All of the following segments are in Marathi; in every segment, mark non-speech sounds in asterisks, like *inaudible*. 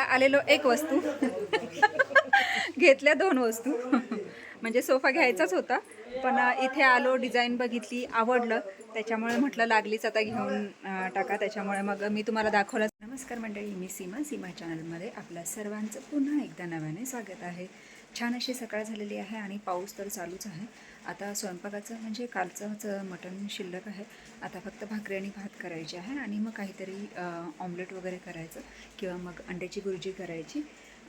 आलेलो एक वस्तू. घेतल्या दोन वस्तू. म्हणजे सोफा घ्यायचाच होता पण इथे आलो डिझाईन बघितली आवडलं. त्याच्यामुळे म्हटलं लागलीच आता घेऊन टाका. त्याच्यामुळे मग मी तुम्हाला दाखवलं. नमस्कार मंडळी मी सीमा सीमा चॅनलमध्ये आपल्या सर्वांचं पुन्हा एकदा नव्याने स्वागत आहे. छान अशी सकाळ झालेली आहे आणि पाऊस तर चालूच आहे. आता स्वयंपाकाचं म्हणजे कालचंच मटण शिल्लक आहे. आता फक्त भाकरी आणि भात करायचे आहे आणि मग काहीतरी ऑमलेट वगैरे करायचं किंवा मग अंड्याची भुर्जी करायची.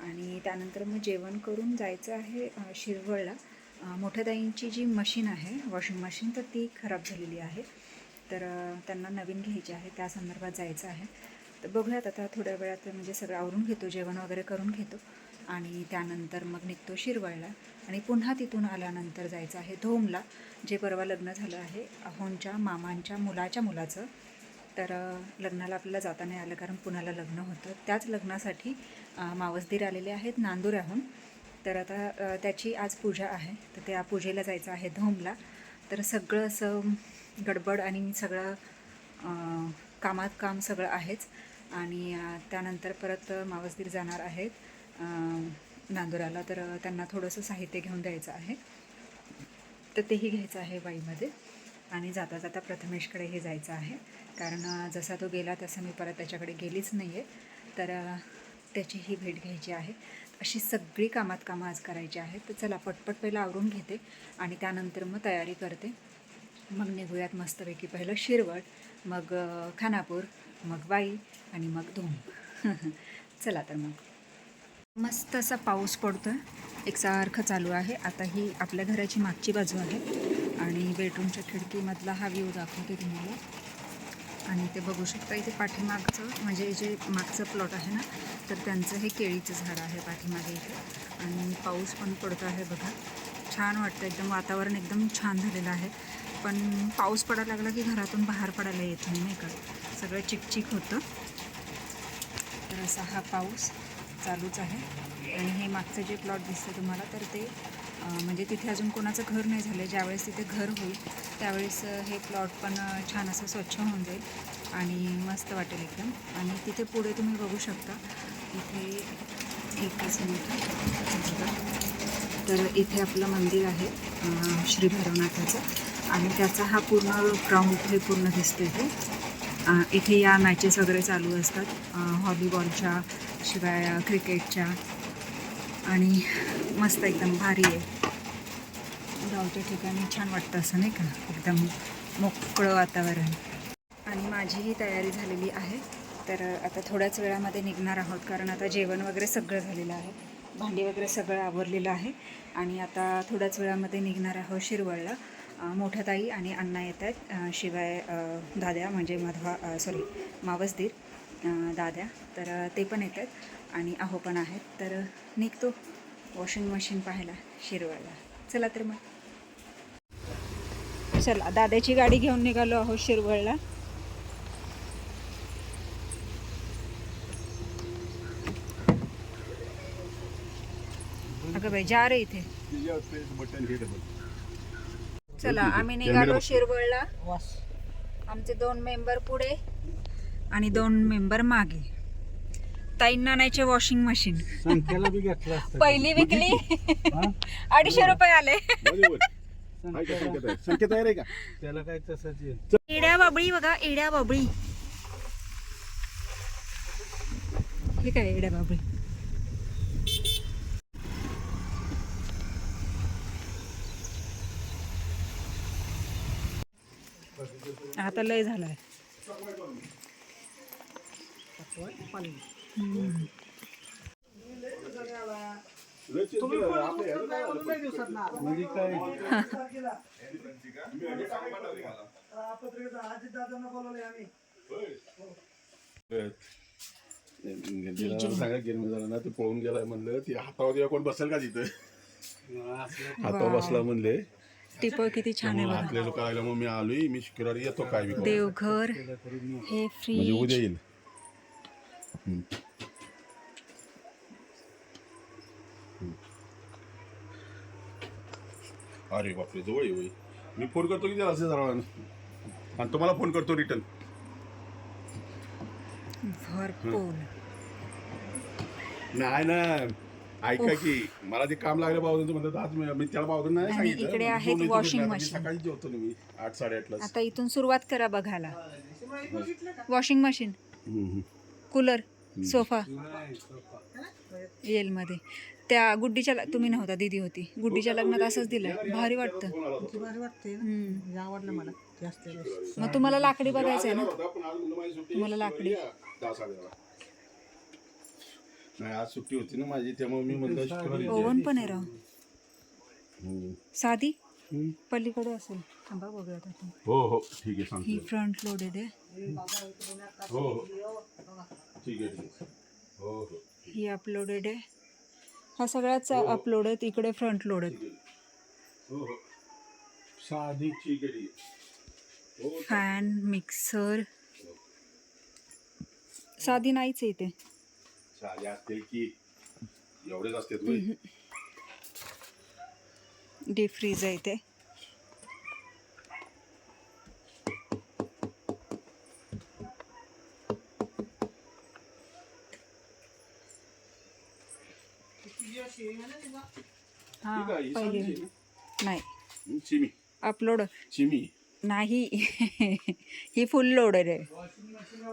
आणि त्यानंतर मग जेवण करून जायचं आहे शिरवळला. मोठ्या ताईंची जी मशीन आहे वॉशिंग मशीन तर ती खराब झालेली आहे. तर त्यांना नवीन घ्यायची आहे त्या संदर्भात जायचं आहे. तर बघूयात आता थोड्या वेळात म्हणजे सगळं आवरून घेतो जेवण वगैरे करून घेतो. आणि त्यानंतर मग निघतो शिरवळला आणि पुन्हा तिथून आल्यानंतर जायचं आहे धोमला जे परवा लग्न झालं आहे अहोंच्या मामांच्या मुलाच्या मुलाचं. तर लग्नाला आपल्याला जाता नाही आलं कारण पुण्याला लग्न होतं. त्याच लग्नासाठी मावसदीर आलेले आहेत नांदुऱ्याहून. तर आता त्याची आज पूजा आहे. तर त्या पूजेला जायचं आहे धोमला. तर सगळं असं गडबड आणि सगळं कामात काम सगळं आहेच. आणि त्यानंतर परत मावसदीर जाणार आहेत. नांदुराला तर त्यांना थोडंसं साहित्य घेऊन द्यायचं आहे. तर तेही घ्यायचं आहे वाईमध्ये. आणि जाता जाता प्रथमेशकडेही जायचं आहे. कारण जसा तो गेला तसं मी परत त्याच्याकडे गेलीच नाही आहे तर त्याचीही भेट घ्यायची आहे. अशी सगळी कामात कामं आज करायची आहेत. तर चला पटपट पहिलं आवरून घेते आणि त्यानंतर मग तयारी करते. मग निघूयात मस्तपैकी पहिलं शिरवट मग खानापूर मग वाई आणि मग धूम. *laughs* चला तर मग. मस्त असा पाऊस पडतो आहे एकसारखं चालू आहे. आता ही आपल्या घराची मागची बाजू आहे. आणि बेडरूमच्या खिडकीमधला हा व्ह्यू दाखवते तुम्हाला. आणि ते बघू शकता इथे पाठीमागचं म्हणजे जे मागचं प्लॉट आहे ना तर त्यांचं हे केळीचं झाड आहे पाठीमागे इथे. आणि पाऊस पण पडतो आहे बघा. छान वाटतं एकदम वातावरण एकदम छान झालेलं आहे. पण पाऊस पडायला लागला की घरातून बाहेर पडायला येत नाही नाही का? सगळं चिकचिक होतं. तर असा हा पाऊस. चालूच आहे. आणि हे मागचं जे प्लॉट दिसतं तुम्हाला तर ते म्हणजे तिथे अजून कोणाचं घर नाही झालं ज्यावेळेस तिथे घर होईल त्यावेळेस हे प्लॉट पण छान असं स्वच्छ होऊन जाईल आणि मस्त वाटेल एकदम. आणि तिथे पुढे तुम्ही बघू शकता इथे एकच मिनिट. तर इथे आपलं मंदिर आहे श्री भैरवनाथाचं. आणि त्याचा हा पूर्ण ग्राउंड हे पूर्ण दिसतो इथे इथे या मॅचेस वगैरे चालू असतात. अ, व्हॉलीबॉलच्या शिवाय क्रिकेटच्या. आणि मस्त एकदम भारी आहे. गावच्या ठिकाणी छान वाटतं असं नाही का? एकदम मोकळं वातावरण. आणि माझीही तयारी झालेली आहे. तर आता थोड्याच वेळामध्ये निघणार आहोत. कारण आता जेवण वगैरे सगळं झालेलं आहे. भांडी वगैरे सगळं आवरलेलं आहे. आणि आता थोड्याच वेळामध्ये निघणार आहोत शिरवळला. मोठ्या ताई आणि अण्णा येत आहेत. शिवाय दाद्या म्हणजे माधवा सॉरी मावसदीर. दाद्या तर ते पण येत आहेत आणि अहो पण आहेत. तर निघतो. वॉशिंग मशीन पाहायला शिरवळला चला तर मग. चला दादाची गाडी घेऊन निघालो आहोत शिरवळला अगं बाई जा रे इथे. चला आम्ही निघालो शिरवळला आमचे दोन मेंबर पुढे. आणि दोन मेंबर मागे. ताईंना नाहीचे वॉशिंग मशीन. संख्याला बी घेतला असतं. पहिली विकली? अडीचशे रुपये आले. संकेत आहे? रे का? त्याला काय तसंच येईल इड्या बाबळी बघा इड्या बाबळी. हे काय इड्या बाबळी? आता लय झालाय. सांगा गेलं झालं ना ते पळून गेलाय म्हणलं ते हातावर कोण बसेल का तिथं हातावर बसला म्हणले टिप किती छान आहे बघा लोक मग मी आलोय मी शुक्रवारी येतो काय. देवघर हे म्हणजे उद्या फ्री येईल. अरे बापरे जवळ होय. मी फोन करतो की त्याला असं जरा आणि तुम्हाला फोन करतो रिटर्न भरपूर. नाही ना ऐका की मला ते काम लागलं बावधन म्हणतात आज मी मी त्याला बावधन नाही सांगितलं. इकडे मी आहेत दोन येतो washing मी आता. machine. सकाळी जेवतो ना मी. आठ साडेआठला आता इथून सुरुवात करा बघायला. Washing machine cooler sofa. L मध्ये त्या गुड्डीच्या तुम्ही नव्हता दिदी होती. गुड्डीच्या लग्नात असंच दिलं भारी वाटतं. आवडलं मला जास्त मग तुम्हाला लाकडी बघायचं आहे ना? मला लाकडी. नाही आज सुट्टी होती ना माझी त्यामुळे मी म्हणलं ओव्हन पण आहे राव. हम्म. साधी. पलीकडे असेल. थांबा बघूयात आपण हो हो. ठीक आहे ही सांगतो फ्रंट लोडेड आहे. हो हो. ठीक आहे ठीक आहे. हो हो. ही अपलोडेड आहे. ह्या सगळ्याच अपलोड आहेत इकडे फ्रंट लोड आहेत हो हो. साधी. ठीक आहे ठीक आहे. हो फॅन मिक्सर साधी नाहीच आहे इथे. साधे असतील की एवढेच असते डीप फ्रीज आहे इथे. ठीक आहे, ही पहिली. साधी आहे. नाही. चिमी. अपलोड. चिमी. नाही. *laughs* ही फुल लोडेड आहे.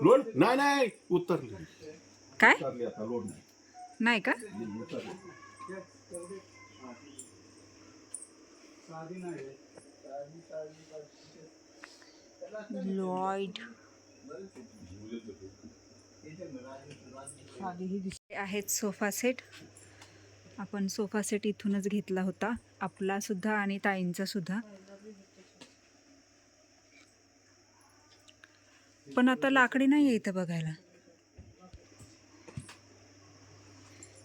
लोड? नाही नाही. उतरली. काय? उतरली आता लोड नाही. नाही का? हम्म, उतरली. लॉइड आहेत सोफा सेट. आपण सोफा सेट इथूनच घेतला होता. आपला सुद्धा आणि ताईंचासुद्धा पण आता लाकडी नाही आहे इथं बघायला.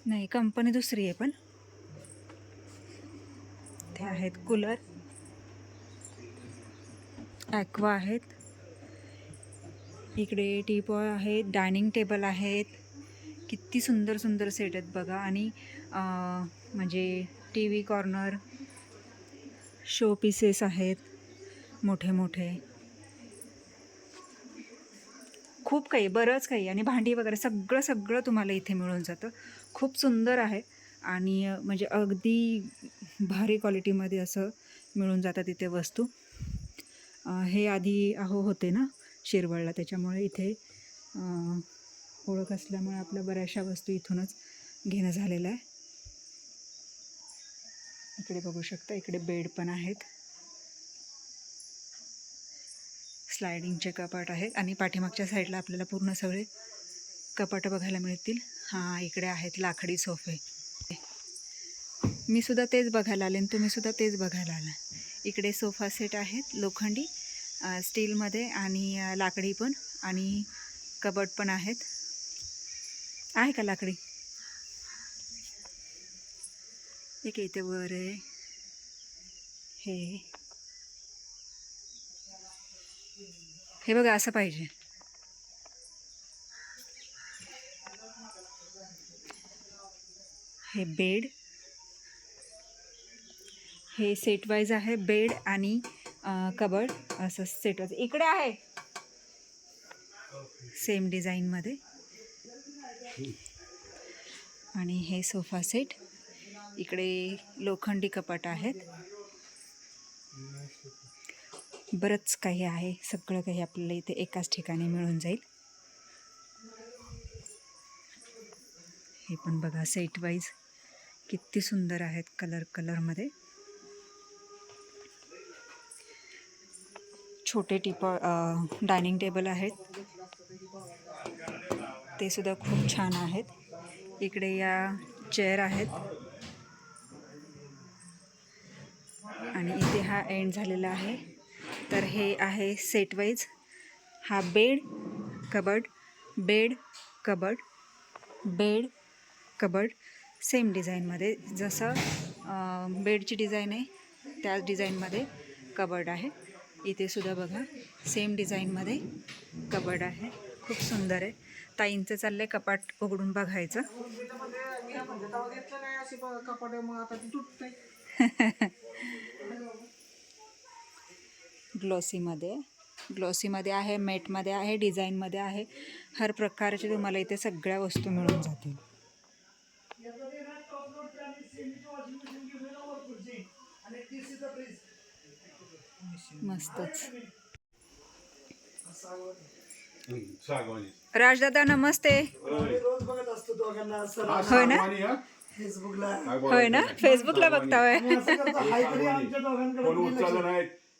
नाही कंपनी दुसरी आहे पण. ते आहेत कूलर ॲक्वा आहेत. इकडे टीपॉय आहेत डायनिंग टेबल आहेत. किती सुंदर सुंदर सेट आहेत बघा. आणि म्हणजे T V corner show pieces आहेत मोठे मोठे. खूप काही बरंच काही. आणि भांडी वगैरे सगळं सगळं तुम्हाला इथे मिळून जातं. खूप सुंदर आहे. आणि म्हणजे अगदी भारी क्वालिटीमध्ये असं मिळून जातात इथे वस्तू. हे आधी अहो होते ना शिरवळला. त्याच्यामुळे इथे ओळख असल्यामुळे आपल्या बऱ्याचशा वस्तू इथूनच घेणं झालेलं आहे. इकडे बघू शकता इकडे बेड पण आहेत. स्लायडिंगचे कपाट आहेत आणि पाठीमागच्या साईडला आपल्याला पूर्ण सगळे कपाटं बघायला मिळतील. हां इकडे आहेत लाकडी सोफे. मी सुद्धा तेच बघायला आले आणि तुम्ही सुद्धा तेच बघायला आला. इकडे सोफा सेट आहेत लोखंडी स्टीलमध्ये आणि लाकडी पण आणि कबड पण आहेत. आहे का लाकडी? एक इथे वर आहे. हे. हे बघा असं पाहिजे. हे बेड. हे सेट वाईज आहे बेड आणि कबड असं सेट वाईज इकडे आहे. सेम डिझाईनमध्ये आणि हे सोफा सेट इकडे लोखंडी कपाट आहेत. बरंच काही आहे. सगळं काही आपल्याला इथे एकाच ठिकाणी मिळून जाईल. हे पण बघा सेट वाईज किती सुंदर आहेत कलर कलरमध्ये छोटे टिपॉ डायनिंग टेबल आहेत. ते सुद्धा खूप छान आहेत. इकडे या चेअर आहेत. आणि इथे हा एंड झालेला आहे. तर हे आहे सेट वाईज हा bed cupboard bed cupboard bed cupboard same डिझाईनमध्ये जसं बेडची डिझाईन आहे त्याच डिझाईनमध्ये कबड आहे. इथे सुद्धा बघा सेम डिझाईनमध्ये कबड आहे. खूप सुंदर आहे. ताईंचं चाललं आहे कपाट उघडून बघायचं *laughs* मी म्हणजे तेव्हा घेतलं नाही अशी कपाट मग आता ती तुटते ग्लॉसीमध्ये. ग्लॉसीमध्ये आहे मॅटमध्ये आहे डिझाईनमध्ये आहे. हर प्रकारचे तुम्हाला इथे सगळ्या वस्तू मिळून जातील. मस्तच. हं, राजदादा नमस्ते. बघत हा, होय ना? हा? होय ना. फेसबुकला बघताय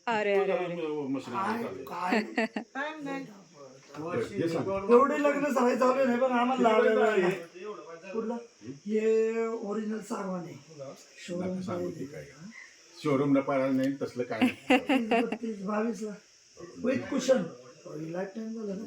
अरे अरे अरे. *laughs* एवढे लग्न सराय चालू नाही पण आम्हाला लावलेलं आहे. कुठलं? हे ओरिजिनल सागवान आहे. शोरूम सांगू ते काय? शोरूम न पाहिलं नाही तसलं काय नाही. बत्तीस बावीस ला विथ कुशन लाईफ टाइम झालं ना?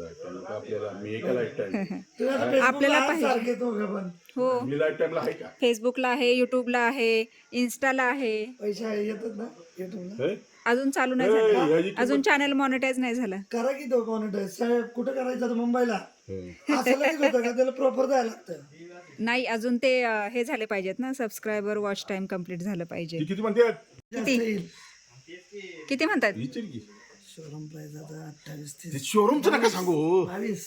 आपल्याला मी एका लाईफ टाइम तुम्ही आता आपल्याला फेसबुकला पाहिजे. हो. मी लाईफ टाइमला आहे का? फेसबुकला आहे युट्यूबला आहे इन्स्टाला आहे. पैसे आहे, येतात ना? युट्यूबला हे? अजून चालू नाही झालं. अजून चॅनल मॉनिटाईज नाही झालं. करा की तो साहेब कुठं करायचं मुंबईला? त्याला प्रॉपर जायला लागतं. नाही अजून ते हे झाले पाहिजेत ना सबस्क्रायबर वॉच टाइम कंप्लीट झालं पाहिजे. किती किती? म्हणतात? शोरूम प्राइस आता अठ्ठावीस ते तीस शोरूमचं नका सांगू बावीस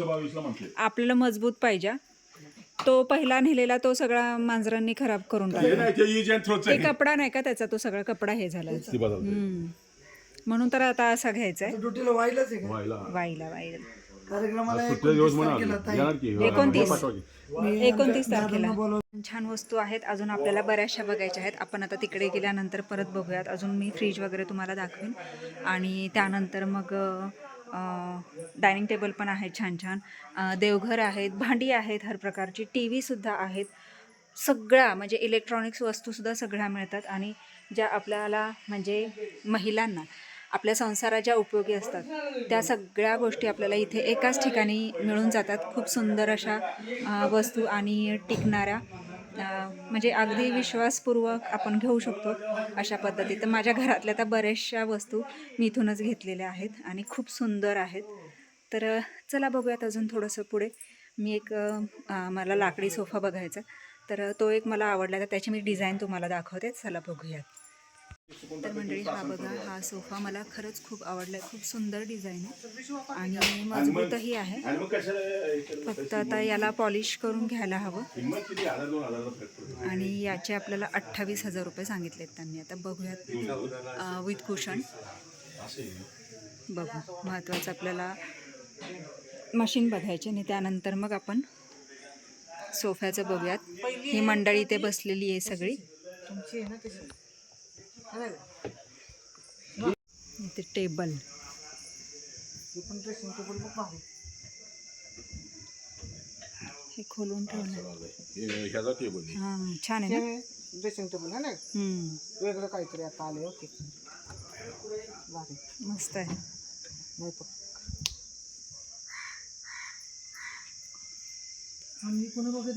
बावीसला म्हणते आपल्याला मजबूत पाहिजे. तो पहिला नेलेला तो सगळा मांजरांनी खराब करून हे टाकला. नाही ते इज अँड थ्रोच ते कपडा नाही का त्याचा तो सगळा कपडा हे झाला. ती बदल हम्म. म्हणून तर आता असा घ्यायचा आहे ड्युटीला व्हायलाच आहे का? व्हायला वाईला वाईला. कार्यक्रमाला सुट्टे दिवस एकोणतीस तारखेला ताई. येणार की एकोणतीस. पाठवा की. मी एकोणतीस तारखेला. बोलव छान वस्तू आहेत अजून आपल्याला बऱ्याचशा बघायच्या आहेत. आपण आता तिकडे गेल्यानंतर परत बघूयात. अजून मी फ्रीज वगैरे तुम्हाला दाखवेन. आणि त्यानंतर मग डायनिंग टेबल पण आहेत छान छान. अ, देवघर आहेत भांडी आहेत हर प्रकारची टी व्हीसुद्धा आहेत. सगळ्या म्हणजे इलेक्ट्रॉनिक्स वस्तूसुद्धा सगळ्या मिळतात. आणि ज्या आपल्याला म्हणजे महिलांना आपल्या संसाराच्या उपयोगी असतात त्या सगळ्या गोष्टी आपल्याला इथे एकाच ठिकाणी मिळून जातात. खूप सुंदर अशा वस्तू आणि टिकणाऱ्या म्हणजे अगदी विश्वासपूर्वक आपण घेऊ शकतो अशा पद्धतीत तर माझ्या घरातल्या तर बऱ्याचशा वस्तू मी इथूनच घेतलेल्या आहेत आणि खूप सुंदर आहेत. तर चला बघूयात अजून थोडंसं पुढे. मी एक मला लाकडी सोफा बघायचा तर तो एक मला आवडला तर त्याची मी डिझाईन तुम्हाला दाखवते. चला बघूयात. तर मंडळी हा बघा हा सोफा मला खरंच खूप आवडला. खूप सुंदर डिझाईन आहे. आणि मजबूतही आहे. हे? फक्त आता याला पॉलिश करून घ्यायला हवं. आणि याचे आपल्याला अठ्ठावीस हजार रुपये सांगितलेत त्यांनी. आता बघूयात विथ कुशन बघू महत्त्वाचं आपल्याला मशीन बघायची. आणि त्यानंतर मग आपण सोफ्याचं बघूयात. ही मंडळी इथे बसलेली आहे सगळी. टेबल. हे हाँ छान ड्रेसिंग टेबल है ना? हम्म, आता भारी मस्त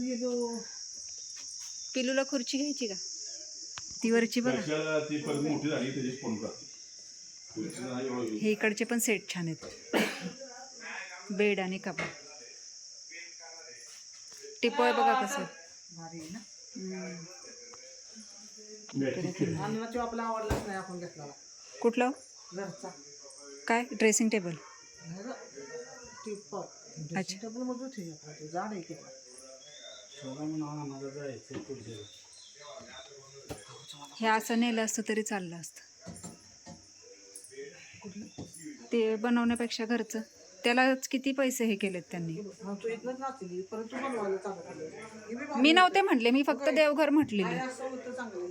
गेलो पिलूला खुर्ची घ्यायची का? वरची बघा. कशाला ती परत मोठी झाली त्याची फोन राहते तुमची नाही एवढं हे इकडचे पण सेट छान आहेत. बेड आणि कपाट टिपोय बघा कसं. भारी आहे ना? हम्म. आणि मग तो आपला आवडलाच नाही आपण घेतला. कुठलं? घरचा. काय? Dressing table. अच्छा. टेबल मजबूत आहे जाड आहे की हे असं नेलं असतं तरी चाललं असतं. ते बनवण्यापेक्षा घरचं. त्यालाच किती पैसे हे केलेत त्यांनी? मी नव्हते म्हटले मी फक्त देवघर म्हटलेले. आहे.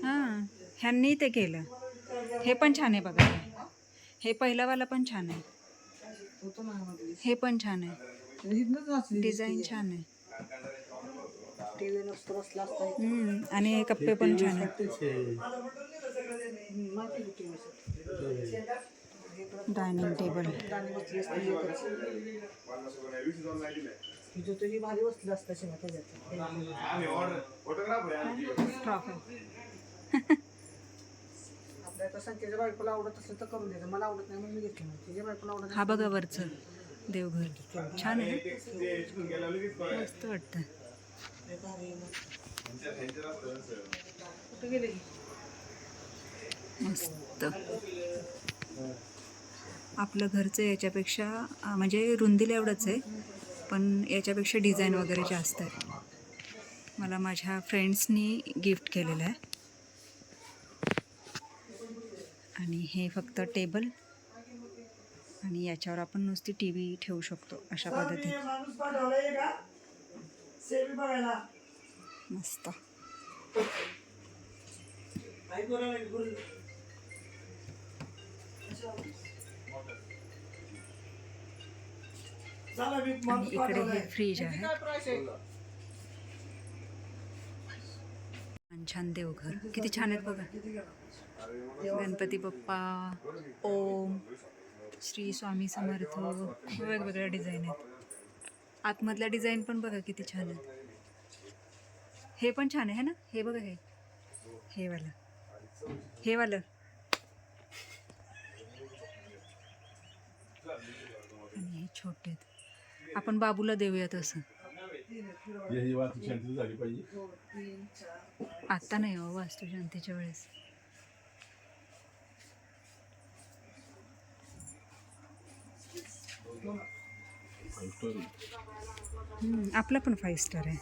हां ह्यांनी ते केलं. हे पण छान आहे बघा. हे पहिलावाला पण छान आहे. हे पण छान आहे. डिझाईन छान आहे. टी व्ही नसतं बसला असता हम्म, आणि हे कप्पे पण छान आहे हम्म, माहिती आहे टी व्ही डायनिंग टेबल. गाणी बसली असते हे भारी बसली असतं शिवा त्याच्यात. आपल्या आता संख्येच्या बायकोला आवडत असेल तर करून द्यायचं मला आवडत नाही म्हणून मी घेतलं नाही तिच्या बायकोला आवडत हा बघा वरचं देवघर. छान आहे. मस्त वाटतं. मस्त. आपलं घरचं याच्यापेक्षा म्हणजे रुंदीला एवढंच आहे पण याच्यापेक्षा डिझाईन वगैरे जास्त आहे. मला माझ्या फ्रेंड्सनी गिफ्ट केलेलं आहे. आणि हे फक्त टेबल. आणि याच्यावर आपण नुसती टी व्ही ठेवू शकतो अशा पद्धतीने सेवी बघायला मस्त इकडे हे फ्रीज आहे. छान छान देवघर. किती छान आहेत बघा. गणपती बाप्पा ओम श्री स्वामी समर्थ. वेगवेगळ्या डिझाईन आहेत. आतमधल्या डिझाईन पण बघा किती छान आहेत हे पण छान आहे ना? हे बघा हे. हे वालं. हे वालं. आणि हे छोटे आपण बाबूला देऊया तसं या ही वाहतूक शांती झाली पाहिजे. आत्ता नाही हो वास्तुशांतीच्या वेळेस. आपला पण फाईव्ह स्टार आहे.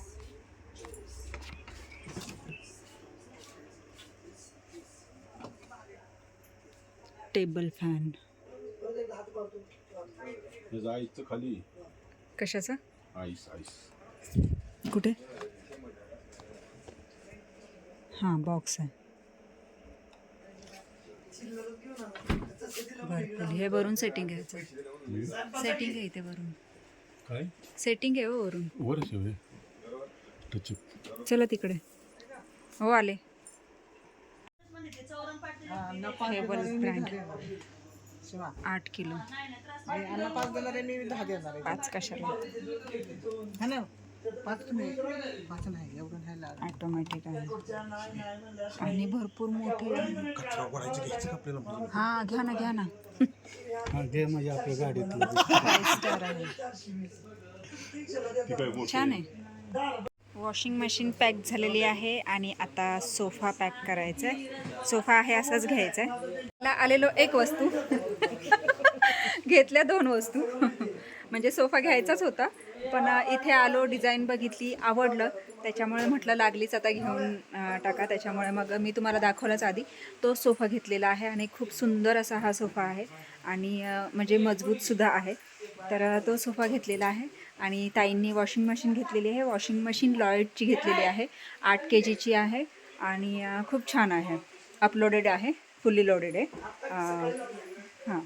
टेबल फॅन खाली. कशाचं? आईस आईस कुठे? हां बॉक्स आहे. भरपूर हे वरून सेटिंग आहे सेटिंग आहे इथे वरून. काय? सेटिंग आहे हो वरून. टच चला तिकडे. हो आले. Havells brand Shiva. आठ किलो. आणि यांना पाच देणार आहे मी दहा देणार आहे. पाच कशाला? हा ना. पाच तुम्ही पाच नाही एवढं नाही लागत. ऑटोमॅटिक आहे. आणि भरपूर मोठे. आहे. हा घ्या ना घ्या ना. हा घे म्हणजे आपल्या गाडीतलं फाईव्ह स्टार आहे ती काय मोठी छान आहे. वॉशिंग मशीन पॅक झालेली आहे आणि आता सोफा पॅक करायचा आहे सोफा आहे असाच घ्यायचा आहे मला आलेलो एक वस्तू. *laughs* घेतल्या दोन वस्तू. म्हणजे सोफा घ्यायचाच होता. पण इथे आलो डिझाईन बघितली आवडलं. त्याच्यामुळे म्हटलं लागलीच आता घेऊन टाका. त्याच्यामुळे मग मी तुम्हाला दाखवलंच आधी. तो सोफा घेतलेला आहे आणि खूप सुंदर असा हा सोफा आहे आणि म्हणजे मजबूतसुद्धा आहे. तर तो सोफा घेतलेला आहे आणि ताईंनी वॉशिंग मशीन घेतलेली आहे. वॉशिंग मशीन लॉयडची घेतलेली आहे. आठ के जीची आहे आणि खूप छान आहे. अपलोडेड आहे. फुल्ली लोडेड आहे. हां.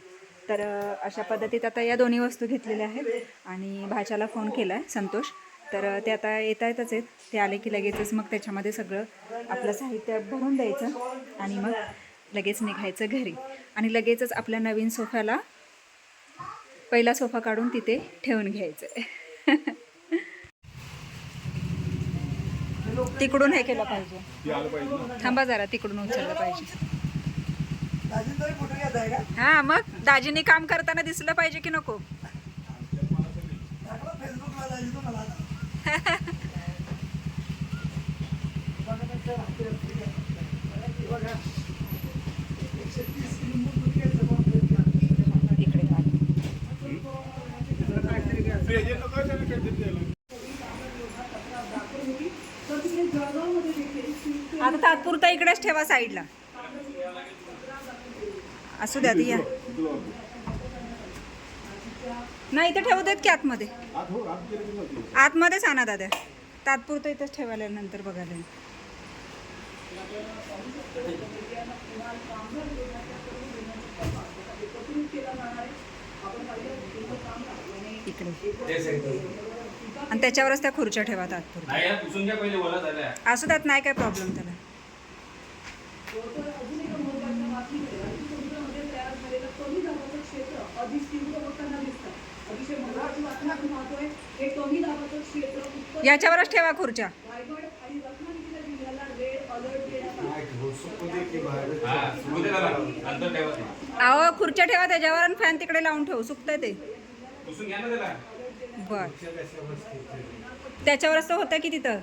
तर अशा पद्धतीत आता या दोन्ही वस्तू घेतलेल्या आहेत. आणि भाच्याला फोन केला आहे संतोष. तर ते आता येता येतच आहेत. ते आले की लगेचच मग त्याच्यामध्ये सगळं आपलं साहित्य भरून द्यायचं आणि मग लगेच निघायचं घरी. आणि लगेचच आपल्या नवीन सोफ्याला पहिला सोफा काढून तिथे ठेवून घ्यायचं आहे *laughs* तिकडून हे केलं पाहिजे. थांबा जरा तिकडून उचललं पाहिजे दाजी तरी फोटो घेत आहे का हा मग दाजीने काम करताना दिसलं पाहिजे की नको? आता तात्पुरता इकडेच ठेवा साईडला. असू द्या या. नाही इथे ठेवू देत की आतमध्ये. आतमध्येच आणा दादा तात्पुरतं इथंच ठेवायला नंतर बघायला. इकडे आणि त्याच्यावरच त्या खुर्च्या ठेवा तात्पुरत्या असू द्यात नाही काय प्रॉब्लेम त्याला याच्यावरच ठेवा खुर्च्या. हा. अहो खुर्च्या ठेवा त्याच्यावर आणि फॅन तिकडे लावून ठेवू. सुकतंय ते. बर. त्याच्यावरच तर होतं की तिथं?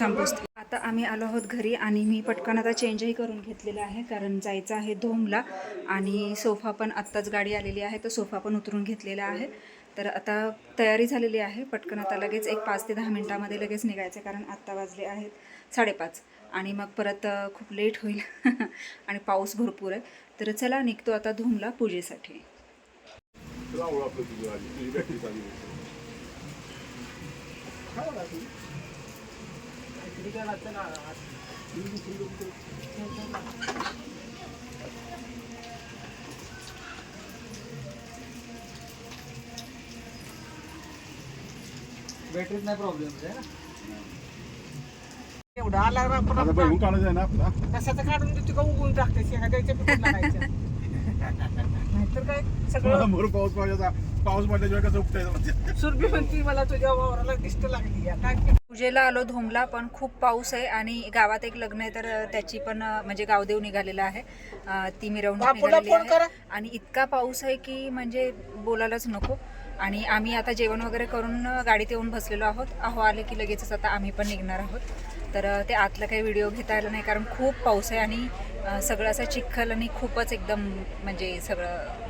थांबूस आत्ता आम्ही आलो आहोत घरी आणि मी पटकन आता चेंजही करून घेतलेलं आहे कारण जायचं आहे धोमला. आणि सोफा पण आत्ताच गाडी आलेली आहे तर सोफा पण उतरून घेतलेला आहे. तर आता तयारी झालेली आहे पटकन आता लगेच एक पाच ते दहा मिनटामध्ये लगेच निघायचं कारण आत्ता वाजले आहेत साडेपाच. आणि मग परत खूप लेट होईल *laughs* आणि पाऊस भरपूर आहे. तर चला निघतो आता धूमला पूजेसाठी तुला ओळखलं तुझी आधी तुझी बॅटरी चालू आहे. काहीतरी करायचं ना बॅटरीत नाही प्रॉब्लेम आहे एवढं आला आपण आता बघून काढायचं आहे ना आपला. कशाचं काढून देतो का उगून टाकते शेंगा द्यायच्या पिकून लागायच्या. नाहीतर काय? सगळं पाऊस पाहिजे पाऊस पडल्याशिवाय कसं उपटायचं? म्हणजे सुरभी म्हणती मला तुझ्या वावराला दिष्ट लागली. काय पूजेला आलो धोमला पण खूप पाऊस आहे आणि गावात एक लग्न आहे तर त्याची पण म्हणजे गावदेव निघालेला आहे. ती मिरवणूक निघालेली. आहे. आणि इतका पाऊस आहे की म्हणजे बोलायलाच नको. आणि आम्ही आता जेवण वगैरे करून गाडीत येऊन बसलेलो आहोत. अहो आले की लगेचच आता आम्ही पण निघणार आहोत. तर ते आतलं काही व्हिडिओ घेता आला नाही कारण खूप पाऊस आहे आणि सगळं असं चिखल आणि खूपच एकदम म्हणजे सगळं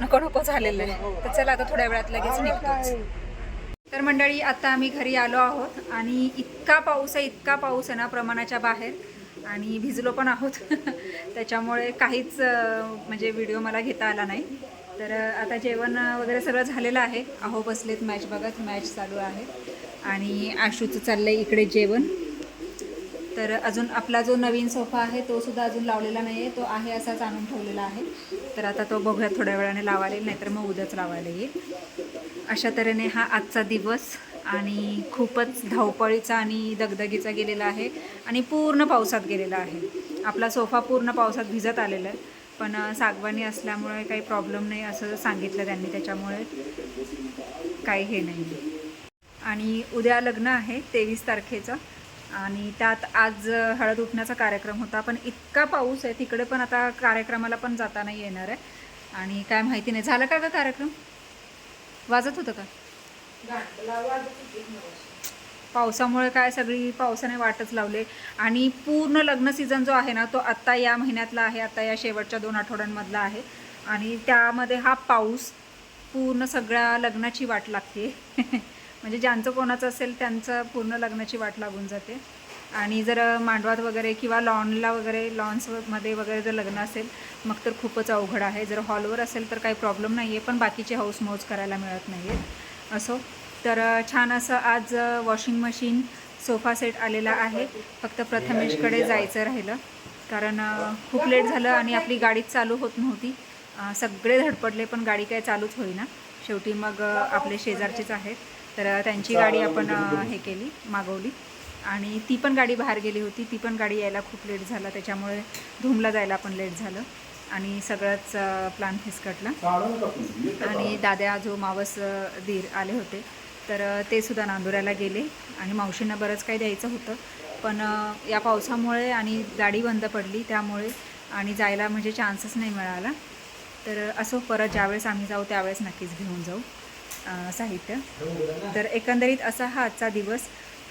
नको नको झालेलं आहे. तर चला आता थोड्या वेळात लगेच निघतोच. तर मंडळी आता आम्ही घरी आलो आहोत आणि इतका पाऊस आहे इतका पाऊस आहे ना प्रमाणाच्या बाहेर आणि भिजलो पण आहोत. *laughs* त्याच्यामुळे काहीच म्हणजे व्हिडिओ मला घेता आला नाही. तर आता जेवण वगैरे सगळं झालेलं आहे. अहो बसलेत मॅच बघत मॅच चालू आहे. आणि आशूचं चाललं आहे इकडे जेवण. तर अजून आपला जो नवीन सोफा आहे तो सुद्धा अजून लावलेला नाही आहे तो आहे असाच आणून ठेवलेला आहे. तर आता तो बघूया थोड्या वेळाने लावायला येईल नाहीतर मग उद्याच लावायला येईल. अशा तऱ्हेने हा आजचा दिवस आणि खूपच धावपळीचा आणि दगदगीचा गेलेला आहे आणि पूर्ण पावसात गेलेला आहे. आपला सोफा पूर्ण पावसात भिजत आलेला आहे पण सागवानी असल्यामुळे काही प्रॉब्लेम नाही असं सांगितलं त्यांनी त्याच्यामुळे. काही हे नाही. आणि उद्या लग्न आहे तेवीस तारखेचं आणि त्यात आज हळद उठण्याचा कार्यक्रम होता पण इतका पाऊस आहे तिकडे पण आता कार्यक्रमाला पण जाता नाही येणार आहे. आणि काय माहिती नाही झालं का ग कार्यक्रम? वाजत होतं का? पावसामुळे काय सगळी पावसाने वाटच लावले. आणि पूर्ण लग्न सीझन जो आहे ना तो आत्ता या महिन्यातला आहे आता या शेवटच्या दोन आठवड्यांमधला आहे. आणि त्यामध्ये हा पाऊस पूर्ण सगळ्या लग्नाची वाट लागते. *laughs* म्हणजे ज्यांचं कोणाचं असेल त्यांचं पूर्ण लग्नाची वाट लागून जाते. आणि जर मांडवात वगैरे किंवा लॉनला वगैरे लॉन्समध्ये वगैरे जर लग्न असेल मग तर खूपच अवघड आहे. जर हॉलवर असेल तर काही प्रॉब्लेम नाही आहे पण बाकीचे हाऊस मौज करायला मिळत नाही आहेत असो. तर छान असं आज वॉशिंग मशीन सोफा सेट आलेला आहे. फक्त प्रथमेशकडे जायचं राहिलं. कारण खूप लेट झालं आणि आपली गाडीच चालू होत नव्हती. सगळे धडपडले पण गाडी काय चालूच होईना. शेवटी मग आपले शेजारचेच आहेत. तर त्यांची गाडी आपण हे केली मागवली. आणि ती पण गाडी बाहेर गेली होती. ती पण गाडी यायला खूप लेट झाला. त्याच्यामुळे धूमला जायला पण लेट झालं. आणि सगळंच प्लान फिसकटला. आणि दाद्या जो मावस दीर आले होते. तर ते सुद्धा नांदुऱ्याला गेले. आणि मावशींना बरंच काही द्यायचं होतं. पण या पावसामुळे आणि गाडी बंद पडली त्यामुळे आणि जायला म्हणजे चान्सच नाही मिळाला. तर असो परत ज्यावेळेस आम्ही जाऊ त्यावेळेस नक्कीच घेऊन जाऊ साहित्य. तर एकंदरीत असा हा आजचा दिवस.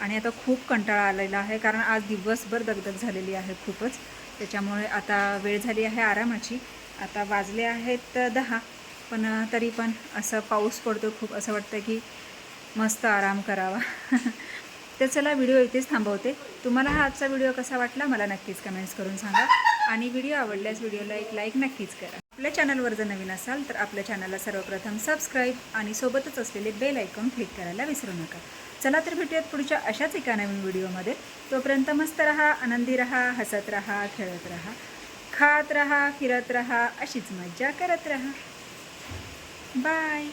आणि आता खूप कंटाळा आलेला आहे कारण आज दिवसभर दगदग झालेली आहे खूपच. त्याच्यामुळे आता वेळ झाली आहे आरामाची. आता वाजले आहेत दहा पण तरी पण असं पाऊस पडतो खूप असं वाटतं की मस्त आराम करावा. *laughs* तर चला व्हिडिओ इथेच थांबवते. तुम्हाला हा आजचा व्हिडिओ कसा वाटला मला नक्कीच कमेंट्स करून सांगा. आणि व्हिडिओ आवडल्यास व्हिडिओला एक लाईक नक्कीच करा. आपल्या चॅनलवर जर नवीन असाल तर आपल्या चॅनलला सर्वप्रथम सबस्क्राईब आणि सोबतच असलेले बेल आयकॉन क्लिक करायला विसरू नका. चला तर भेटूयात पुढच्या अशाच एका नवीन व्हिडिओमध्ये. तोपर्यंत मस्त रहा आनंदी रहा हसत रहा खेळत रहा खात रहा फिरत रहा अशीच मज्जा करत रहा. बाय.